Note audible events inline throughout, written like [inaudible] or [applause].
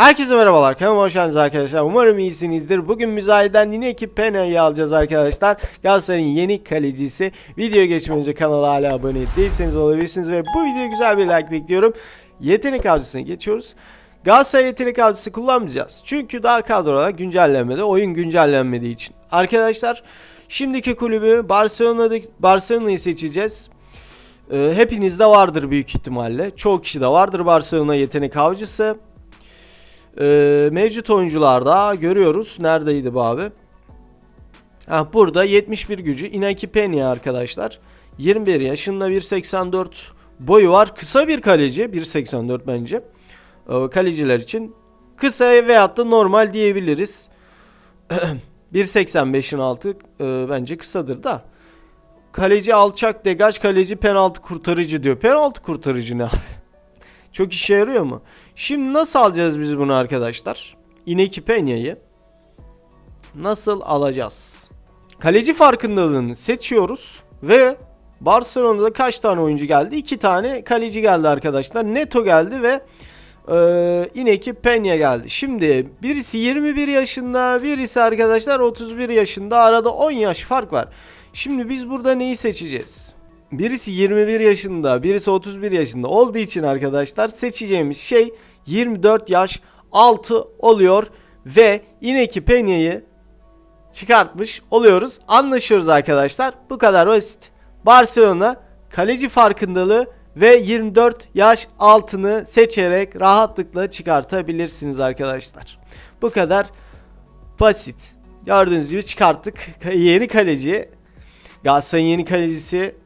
Herkese merhabalar. Kanalıma hoş geldiniz arkadaşlar. Umarım iyisinizdir. Bugün müzayeden yine ki Pena'yı alacağız arkadaşlar. Galatasaray'ın yeni kalecisi. Videoya geçmeden önce kanala hala abone değilseniz olabilirsiniz ve bu videoya güzel bir like bekliyorum. Yetenek avcısına geçiyoruz. Galatasaray yetenek avcısı kullanmayacağız. Çünkü daha kadrolar güncellenmedi. Oyun güncellenmediği için. Arkadaşlar şimdiki kulübü Barcelona'da Barcelona'yı seçeceğiz. Ee, hepinizde vardır büyük ihtimalle. Çoğu kişi de vardır Barcelona yetenek avcısı. Ee, mevcut oyuncularda görüyoruz. Neredeydi bu abi? Ha, burada 71 gücü Inaki Peña arkadaşlar. 21 yaşında 1.84 boyu var. Kısa bir kaleci 1.84 bence. Ee, kaleciler için kısa veyahut da normal diyebiliriz. [clears throat] 1.85'in altı e, bence kısadır da. Kaleci alçak degaj kaleci penaltı kurtarıcı diyor. Penaltı kurtarıcı ne abi? Çok işe yarıyor mu? Şimdi nasıl alacağız biz bunu arkadaşlar? Ineki Peña'yı nasıl alacağız? Kaleci farkındalığını seçiyoruz ve Barcelona'da kaç tane oyuncu geldi? 2 tane kaleci geldi arkadaşlar. Neto geldi ve e, Ineki Peña geldi. Şimdi birisi 21 yaşında, birisi arkadaşlar 31 yaşında. Arada 10 yaş fark var. Şimdi biz burada neyi seçeceğiz? Birisi 21 yaşında, birisi 31 yaşında olduğu için arkadaşlar seçeceğimiz şey 24 yaş altı oluyor ve Ineki Peña'yı çıkartmış oluyoruz. Anlaşıyoruz arkadaşlar. Bu kadar basit. Barcelona kaleci farkındalığı ve 24 yaş altını seçerek rahatlıkla çıkartabilirsiniz arkadaşlar. Bu kadar basit. Gördüğünüz gibi çıkarttık. Yeni kaleci. Galatasaray'ın yeni kalecisi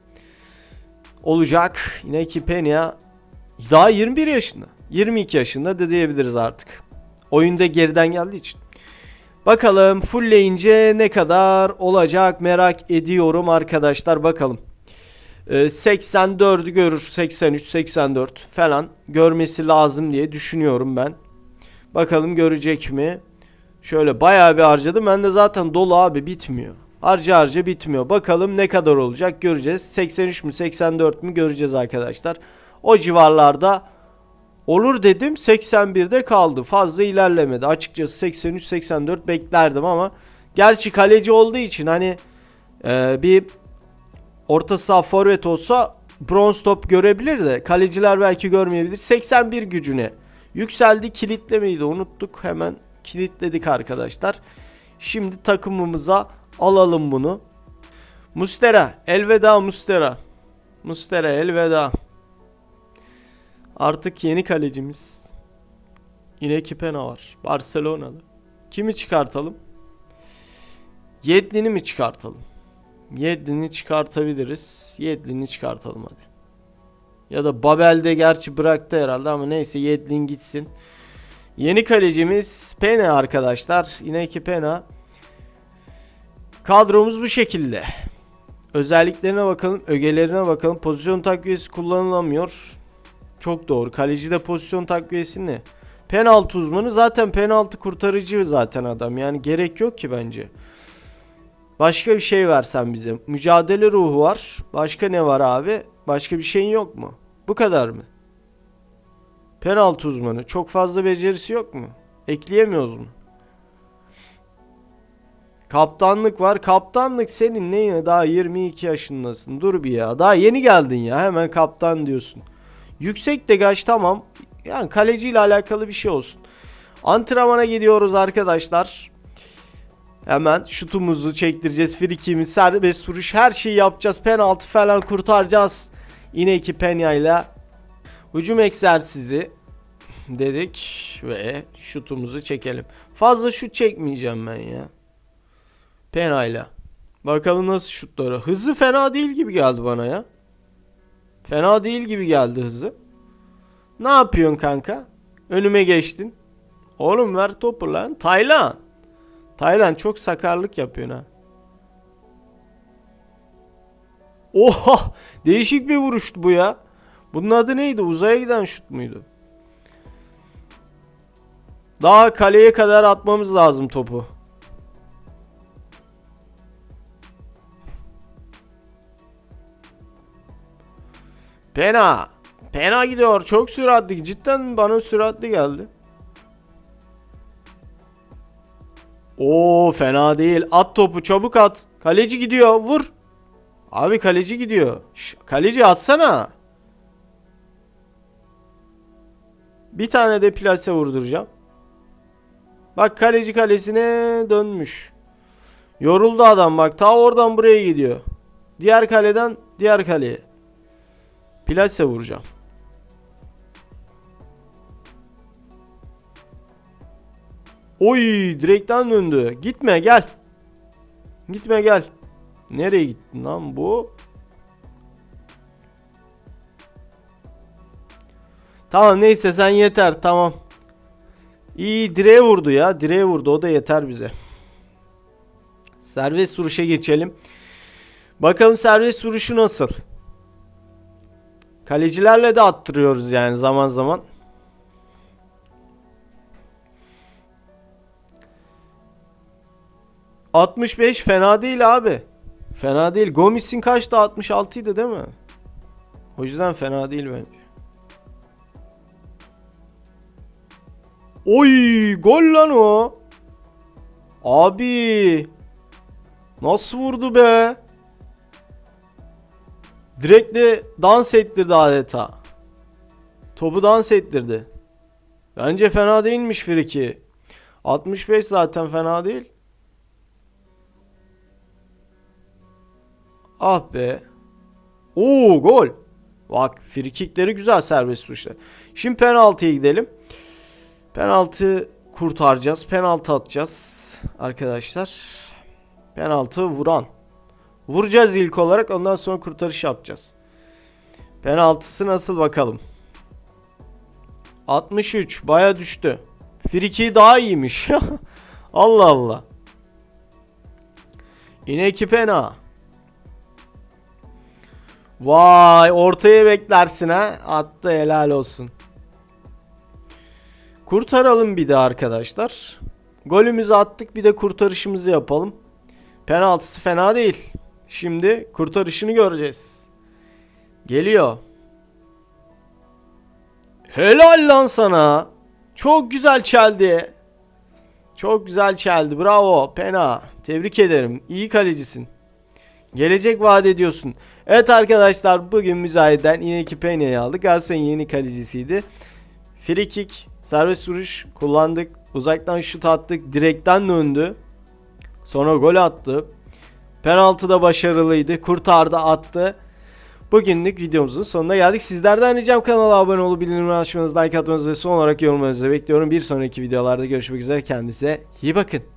olacak. Yine ki Peña daha 21 yaşında. 22 yaşında da diyebiliriz artık. Oyunda geriden geldiği için. Bakalım fullleyince ne kadar olacak merak ediyorum arkadaşlar bakalım. Ee, 84'ü görür 83 84 falan görmesi lazım diye düşünüyorum ben. Bakalım görecek mi? Şöyle bayağı bir harcadım. Ben de zaten dolu abi bitmiyor. Harca harca bitmiyor. Bakalım ne kadar olacak göreceğiz. 83 mü 84 mü göreceğiz arkadaşlar. O civarlarda olur dedim 81'de kaldı. Fazla ilerlemedi. Açıkçası 83-84 beklerdim ama gerçi kaleci olduğu için hani e, bir orta saha forvet olsa bronz top görebilir de kaleciler belki görmeyebilir. 81 gücüne yükseldi. Kilitlemeyi de unuttuk. Hemen kilitledik arkadaşlar. Şimdi takımımıza alalım bunu. Mustera. Elveda Mustera. Mustera elveda. Artık yeni kalecimiz. Yine Kipena var. Barcelona'da. Kimi çıkartalım? Yedlin'i mi çıkartalım? Yedlin'i çıkartabiliriz. Yedlin'i çıkartalım hadi. Ya da Babel'de gerçi bıraktı herhalde ama neyse Yedlin gitsin. Yeni kalecimiz Pena arkadaşlar. Yine Pena. Kadromuz bu şekilde. Özelliklerine bakalım, ögelerine bakalım. Pozisyon takviyesi kullanılamıyor. Çok doğru. Kaleci de pozisyon takviyesi ne? Penaltı uzmanı zaten penaltı kurtarıcı zaten adam. Yani gerek yok ki bence. Başka bir şey versen bize. Mücadele ruhu var. Başka ne var abi? Başka bir şeyin yok mu? Bu kadar mı? Penaltı uzmanı. Çok fazla becerisi yok mu? Ekleyemiyoruz mu? Kaptanlık var. Kaptanlık senin neyine? Daha 22 yaşındasın. Dur bir ya. Daha yeni geldin ya. Hemen kaptan diyorsun. Yüksek degaj tamam. Yani kaleciyle alakalı bir şey olsun. Antrenmana gidiyoruz arkadaşlar. Hemen şutumuzu çektireceğiz. Frikimiz, serbest vuruş her şeyi yapacağız. Penaltı falan kurtaracağız. Yine iki Peña ile hücum egzersizi dedik ve şutumuzu çekelim. Fazla şut çekmeyeceğim ben ya. Penayla. Bakalım nasıl şutları. Hızı fena değil gibi geldi bana ya. Fena değil gibi geldi hızı. Ne yapıyorsun kanka? Önüme geçtin. Oğlum ver topu lan. Taylan. Taylan çok sakarlık yapıyorsun ha. Oha! Değişik bir vuruştu bu ya. Bunun adı neydi? Uzaya giden şut muydu? Daha kaleye kadar atmamız lazım topu. Pena. Pena gidiyor. Çok süratli. Cidden bana süratli geldi. Oo fena değil. At topu çabuk at. Kaleci gidiyor. Vur. Abi kaleci gidiyor. Şş, kaleci atsana. Bir tane de plase vurduracağım. Bak kaleci kalesine dönmüş. Yoruldu adam bak. Ta oradan buraya gidiyor. Diğer kaleden diğer kaleye. Plase vuracağım. Oy direkten döndü. Gitme gel. Gitme gel. Nereye gittin lan bu? Tamam neyse sen yeter tamam. İyi direğe vurdu ya. Direğe vurdu o da yeter bize. Serbest vuruşa geçelim. Bakalım serbest vuruşu nasıl? Kalecilerle de attırıyoruz yani zaman zaman. ...65 fena değil abi. Fena değil. Gomis'in kaçtı? 66 idi değil mi? O yüzden fena değil bence. Oy gol lan o. Abi. Nasıl vurdu be? Direktle dans ettirdi adeta. Topu dans ettirdi. Bence fena değilmiş Friki. 65 zaten fena değil. Ah be. Oo gol. Bak frikikleri güzel serbest vuruşlar. Şimdi penaltıya gidelim. Penaltı kurtaracağız. Penaltı atacağız arkadaşlar. Penaltı vuran. Vuracağız ilk olarak ondan sonra kurtarış yapacağız. Penaltısı nasıl bakalım. 63 baya düştü. Friki daha iyiymiş. [laughs] Allah Allah. Yine iki pena. Vay ortaya beklersin ha. Attı helal olsun. Kurtaralım bir de arkadaşlar. Golümüzü attık bir de kurtarışımızı yapalım. Penaltısı fena değil. Şimdi kurtarışını göreceğiz. Geliyor. Helal lan sana. Çok güzel çeldi. Çok güzel çeldi. Bravo. Pena. Tebrik ederim. İyi kalecisin. Gelecek vaat ediyorsun. Evet arkadaşlar bugün müzayeden yine iki Pena'yı aldık. Galatasaray'ın yeni kalecisiydi. Free kick, serbest vuruş kullandık. Uzaktan şut attık. Direkten döndü. Sonra gol attı. Penaltı da başarılıydı. Kurtardı attı. Bugünlük videomuzun sonuna geldik. Sizlerden ricam kanala abone olup bildirimleri açmanızı, like atmanızı ve son olarak yorumlarınızı bekliyorum. Bir sonraki videolarda görüşmek üzere. Kendinize iyi bakın.